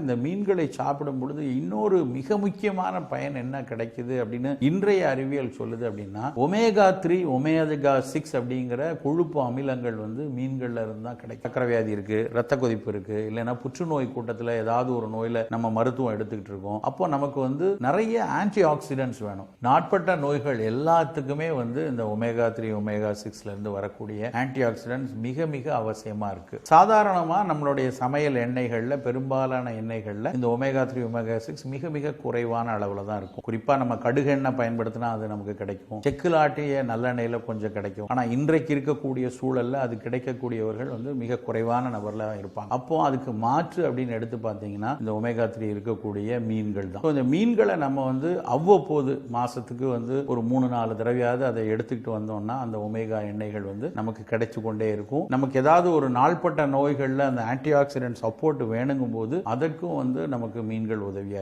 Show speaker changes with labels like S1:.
S1: இந்த மீன்களை சாப்பிடும் பொழுது இன்னொரு மிக முக்கியமான பயன் என்ன கிடைக்குது அப்படின்னு இன்றைய அறிவியல் சொல்லுது அப்படின்னா ஒமேகா த்ரீ ஒமேகா சிக்ஸ் அப்படிங்கிற கொழுப்பு அமிலங்கள் வந்து மீன்கள்ல இருந்தா கிடைக்கும். சக்கரை வியாதி இருக்கு ரத்த கொதிப்பு இருக்கு இல்லைன்னா புற்றுநோய் கூட்டத்தில் ஏதாவது ஒரு நோயில நம்ம மருத்துவம் எடுத்துக்கிட்டு இருக்கோம். அப்போ நமக்கு வந்து நிறைய ஆன்டி ஆக்சிடென்ட்ஸ் வேணும். நாட்பட்ட நோய்கள் எல்லாத்துக்குமே வந்து இந்த ஒமேகா த்ரீ ஒமேகா சிக்ஸ்ல இருந்து வரக்கூடிய ஆன்டி ஆக்சிடென்ட்ஸ் மிக மிக அவசியமா இருக்கு. சாதாரணமா நம்மளுடைய சமையல் எண்ணெய்கள்ல பெரும்பாலான எண்ணெய்களில் இந்த ஒமேகா த்ரீ ஒமேகா சிக்ஸ் மிக மிக குறைவான அளவில் தான் இருக்கும். குறிப்பாக நம்ம கடுகு எண்ணெய் பயன்படுத்தினா அது நமக்கு கிடைக்கும். செக்கில் ஆட்டிய கொஞ்சம் கிடைக்கும். ஆனால் இன்றைக்கு இருக்கக்கூடிய சூழலில் அது கிடைக்கக்கூடியவர்கள் வந்து மிக குறைவான நபரில் இருப்பாங்க. அப்போ அதுக்கு மாற்று அப்படின்னு எடுத்து பார்த்தீங்கன்னா இந்த ஒமேகா த்ரீ இருக்கக்கூடிய மீன்கள் தான். இந்த மீன்களை நம்ம வந்து அவ்வப்போது மாதத்துக்கு வந்து ஒரு மூணு நாலு தடவையாவது அதை எடுத்துக்கிட்டு வந்தோம்னா அந்த ஒமேகா எண்ணெய்கள் வந்து நமக்கு கிடைச்சு கொண்டே இருக்கும். நமக்கு ஏதாவது ஒரு நாள்பட்ட நோய்களில் அந்த ஆன்டி ஆக்சிடென்ட் சப்போர்ட் வேணுங்கும் போது அதற்கும் வந்து நமக்கு மீன்கள் உதவியாக இருக்கும்.